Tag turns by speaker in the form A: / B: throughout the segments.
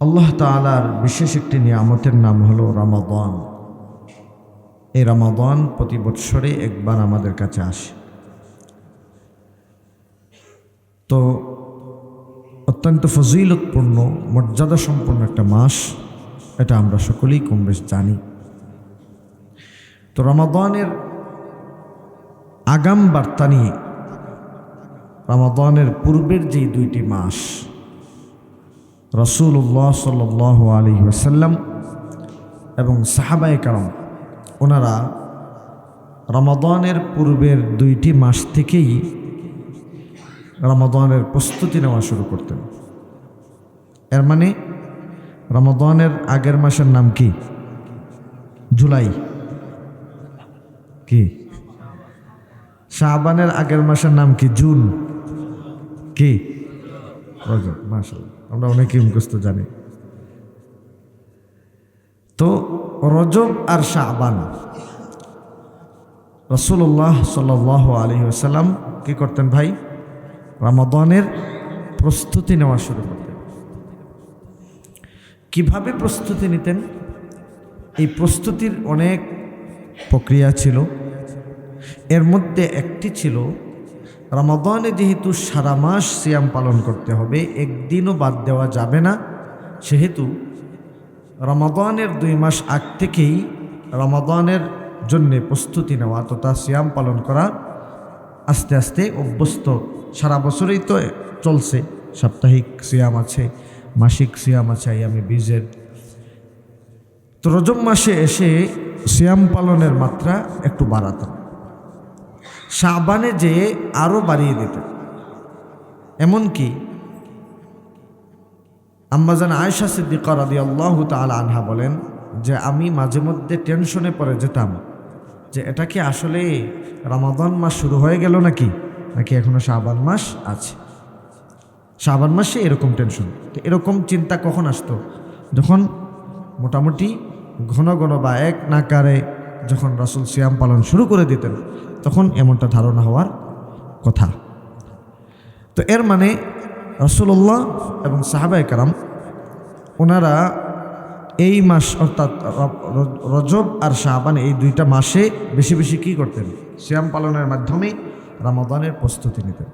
A: আল্লাহ তালার বিশেষ একটি নিয়ামতের নাম হলো রামাদান। এই রামাদান প্রতি বৎসরে একবার আমাদের কাছে আসে। তো অত্যন্ত ফজিলতপূর্ণ মর্যাদা সম্পন্ন একটা মাস, এটা আমরা সকলেই কম বেশ জানি। তো রমাদানের আগাম বার্তা নিয়ে, রমাদানের পূর্বের যে দুইটি মাস রসুল্লাহ সাল আলী ওসাল্লাম এবং সাহাবাই কারম, ওনারা রমাদানের পূর্বের দুইটি মাস থেকেই রমাদানের প্রস্তুতি নেওয়া শুরু করতেন। এর মানে রমাদানের আগের মাসের নাম কি? জুলাই। কি? শাহবানের আগের মাসের নাম কি? জুন। কি? রজব মাসাল আমরা অনেকেই মুখস্থ জানি। তো রজব আর শাহবান রসুল্লাহ সাল আলী আসাল্লাম কি করতেন ভাই? রামাদানের প্রস্তুতি নেওয়া শুরু করতেন। কীভাবে প্রস্তুতি নিতেন? এই প্রস্তুতির অনেক প্রক্রিয়া ছিল। এর মধ্যে একটি ছিল রমাদানে যেহেতু সারা মাস সিয়াম পালন করতে হবে, একদিনও বাদ দেওয়া যাবে না। সেহেতু রমাদানের দুই মাস আগ থেকেই রমাদানের জন্যে প্রস্তুতি নেওয়া তথা সিয়াম পালন করা আস্তে আস্তে অভ্যস্ত। সারা বছরই তো চলছে, সাপ্তাহিক সিয়াম আছে, মাসিক সিয়াম আছে আমি বীজের। তো রজব মাসে এসে সিয়াম পালনের মাত্রা একটু বাড়াতাম। শাবানে যে আরও বাড়িয়ে দিতেন এমনকি আম্মাজান আয়সা সিদ্দিকা রাদি আল্লাহ তাল আনহা বলেন যে আমি মাঝে মধ্যে টেনশনে পড়ে যেতাম যে এটা কি আসলে রামাদান মাস শুরু হয়ে গেল নাকি? নাকি এখনও শাহবান মাস আছে? শাহবান মাসে এরকম টেনশন। তো এরকম চিন্তা কখন আসতো? যখন মোটামুটি ঘন ঘন বা এক নাকারে যখন রাসুল সিয়াম পালন শুরু করে দিতেন, তখন এমনটা ধারণা হওয়ার কথা। তো এর মানে রসুল্লাহ এবং সাহাবাই কারাম, ওনারা এই মাস অর্থাৎ রজব আর শাহবান এই দুইটা মাসে বেশি বেশি কী করতেন? শ্যাম পালনের মাধ্যমে রামাদানের প্রস্তুতি নিতেন।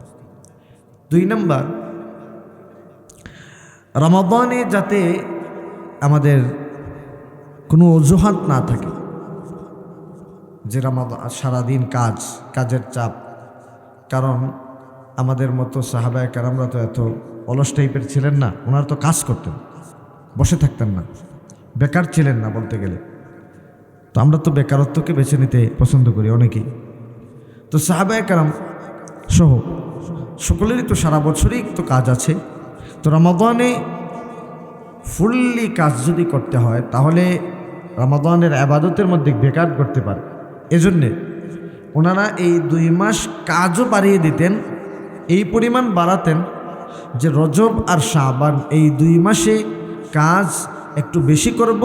A: দুই নম্বর, রামাদানে যাতে আমাদের কোনো অজুহাত না থাকে যে রামাদান সারাদিন কাজ, কাজের চাপ। কারণ আমাদের মতো সাহাবায় কারামরা তো এত অলস টাইপের ছিলেন না, ওনারা তো কাজ করতেন, বসে থাকতেন না, বেকার ছিলেন না বলতে গেলে। তো আমরা তো বেকারত্বকে বেছে নিতে পছন্দ করি অনেকেই। তো সাহাবায় কারাম সহ সকলেরই তো সারা বছরই তো কাজ আছে। তো রমাদানে ফুললি কাজ যদি করতে হয়, তাহলে রমাদানের আবাদতের মধ্যে বেকার করতে পারে। এজন্যে। ওনারা এই দুই মাস কাজও বাড়িয়ে দিতেন, এই পরিমাণ বাড়াতেন যে রজব আর শাহবান এই দুই মাসে কাজ একটু বেশি করব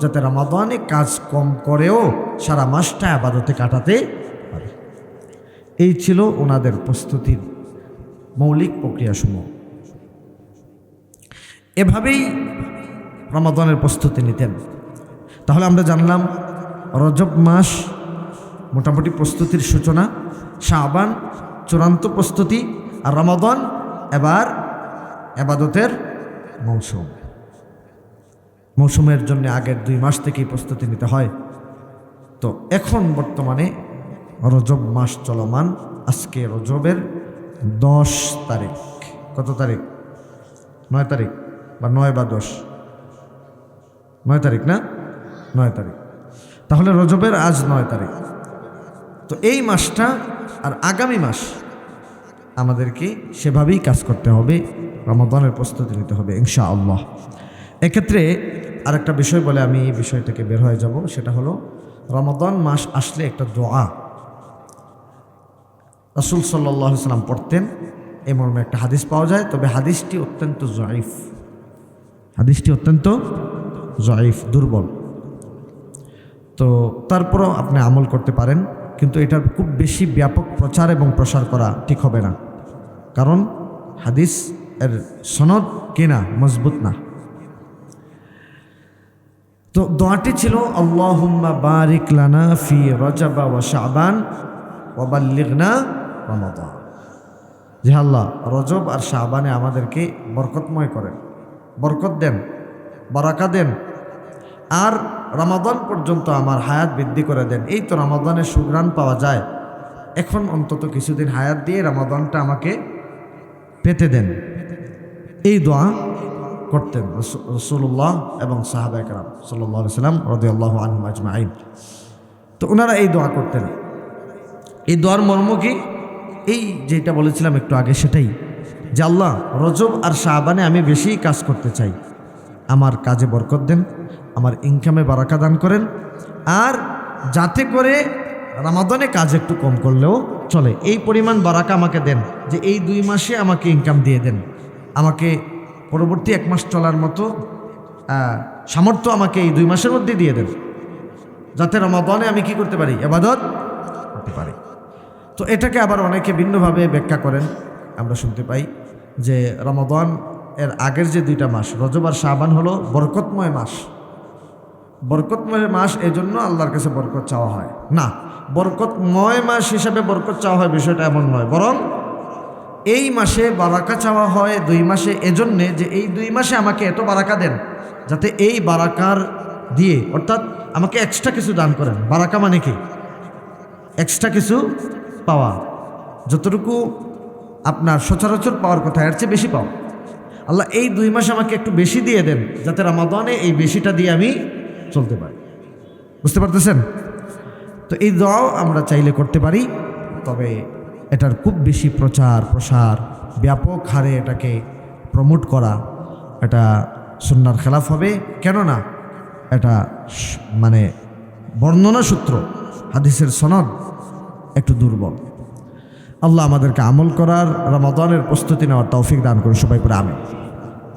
A: যাতে রামাদানে কাজ কম করেও সারা মাসটা আবাদতে কাটাতে পারে। এই ছিল ওনাদের প্রস্তুতির মৌলিক প্রক্রিয়াসমূহ। এভাবেই রমাদানের প্রস্তুতি নিতেন। তাহলে আমরা জানলাম, রজব মাস মোটামুটি প্রস্তুতির সূচনা শাহবান চূড়ান্ত প্রস্তুতি আর রমাদন এবার আবাদতের মৌসুম। মৌসুমের জন্য আগের দুই মাস থেকেই প্রস্তুতি নিতে হয়। তো এখন বর্তমানে রজব মাস চলমান। আজকে রজবের দশ তারিখ। কত তারিখ? নয় তারিখ বা নয় বা দশ? নয় তারিখ না? নয় তারিখ। তাহলে রজবের আজ নয় তারিখ। তো এই মাসটা আর আগামী মাস আমাদেরকে সেভাবেই কাজ করতে হবে রমাদানের প্রস্তুতি নিতে হবে ইনশা আল্লাহ এক্ষেত্রে আরেকটা বিষয় বলে আমি এই বিষয় থেকে বের হয়ে যাব, সেটা হলো রমাদান মাস আসলে একটা দোয়া। রসুল সাল্লাহ সাল্লাম পড়তেন, এই মর্মে একটা হাদিস পাওয়া যায়, তবে হাদিসটি অত্যন্ত জয়ীফ। হাদিসটি অত্যন্ত জয়ীফ, দুর্বল। তো তারপরও আপনি আমল করতে পারেন কিন্তু এটার খুব বেশি ব্যাপক প্রচার এবং প্রসার করা ঠিক হবে না। কারণ হাদিস এর সনদ কেনা মজবুত না। তো দোয়াটি ছিল, আল্লাহুম্মা বারিক লানা ফি রজাবা ওয়া শাবান ওয়া বাল্লিগনা রমাদান। যে আল্লাহ রজব আর শাবানে আমাদেরকে বরকতময় করেন। বরকত দেন, বারাকা দেন আর রমাদান পর্যন্ত আমার হায়াত বৃদ্ধি করে দেন। এই তো রমাদানের সুগ্রাণ পাওয়া যায়। এখন অন্তত কিছুদিন হায়াত দিয়ে রমাদানটা আমাকে পেতে দেন। এই দোয়া করতেন রসু- রসুল্লাহ এবং সাহাবা একরাম সাল্লাহ সাল্লাম রদিয়াল্লাহ আনহম আজমাইন। তো ওনারা এই দোয়া করতেন। এই দোয়ার মর্ম কি? এই যেটা বলেছিলাম একটু আগে সেটাই, যে আল্লাহ রজব আর শাহবানে আমি বেশি কাজ করতে চাই। আমার কাজে বরকত দেন। আমার ইনকামে বারাকা দান করেন। আর যাতে করে রামাদানে কাজ একটু কম করলেও চলে। এই পরিমাণ বারাকা আমাকে দেন যে এই দুই মাসে আমাকে ইনকাম দিয়ে দেন। আমাকে পরবর্তী এক মাস চলার মতো সামর্থ্য আমাকে এই দুই মাসের মধ্যে দিয়ে দেন। যাতে রমাদানে আমি কি করতে পারি? এবাদত করতে পারি। তো এটাকে আবার অনেকে ভিন্নভাবে ব্যাখ্যা করেন। আমরা শুনতে পাই যে রমাদান এর আগের যে দুইটা মাস, রজব আর শাবান হলো বরকতময় মাস। বরকতময় মাস এই জন্য আল্লাহর কাছে বরকত চাওয়া হয়। না, বরকতময় মাস হিসাবে বরকত চাওয়া হয় বিষয়টা এমন নয়, বরং এই মাসে বারাকা চাওয়া হয় দুই মাসে এজন্যে যে এই দুই মাসে আমাকে এত বারাকা দেন, যাতে এই বারাকার দিয়ে, অর্থাৎ আমাকে এক্সট্রা কিছু দান করেন। বারাকা মানে কি? এক্সট্রা কিছু পাওয়া। যতটুকু আপনার সচরাচর পাওয়ার কথা, এর চেয়ে বেশি পাও আল্লাহ এই দুই মাসে আমাকে একটু বেশি দিয়ে দেন, যাতে রামাদানে এই বেশিটা দিয়ে আমি চলতে পারি। বুঝতে পারতেছেন? তো এই দোয়াও আমরা চাইলে করতে পারি, তবে এটার খুব বেশি প্রচার, প্রসার, ব্যাপক হারে এটাকে প্রমোট করা এটা সুন্নার খেলাফ হবে। কেননা এটা মানে বর্ণনা সূত্র, হাদিসের সনদ একটু দুর্বল। আল্লাহ আমাদেরকে আমল করার, রমাদানের প্রস্তুতি নেওয়ার তৌফিক দান করে সবাই করে আমি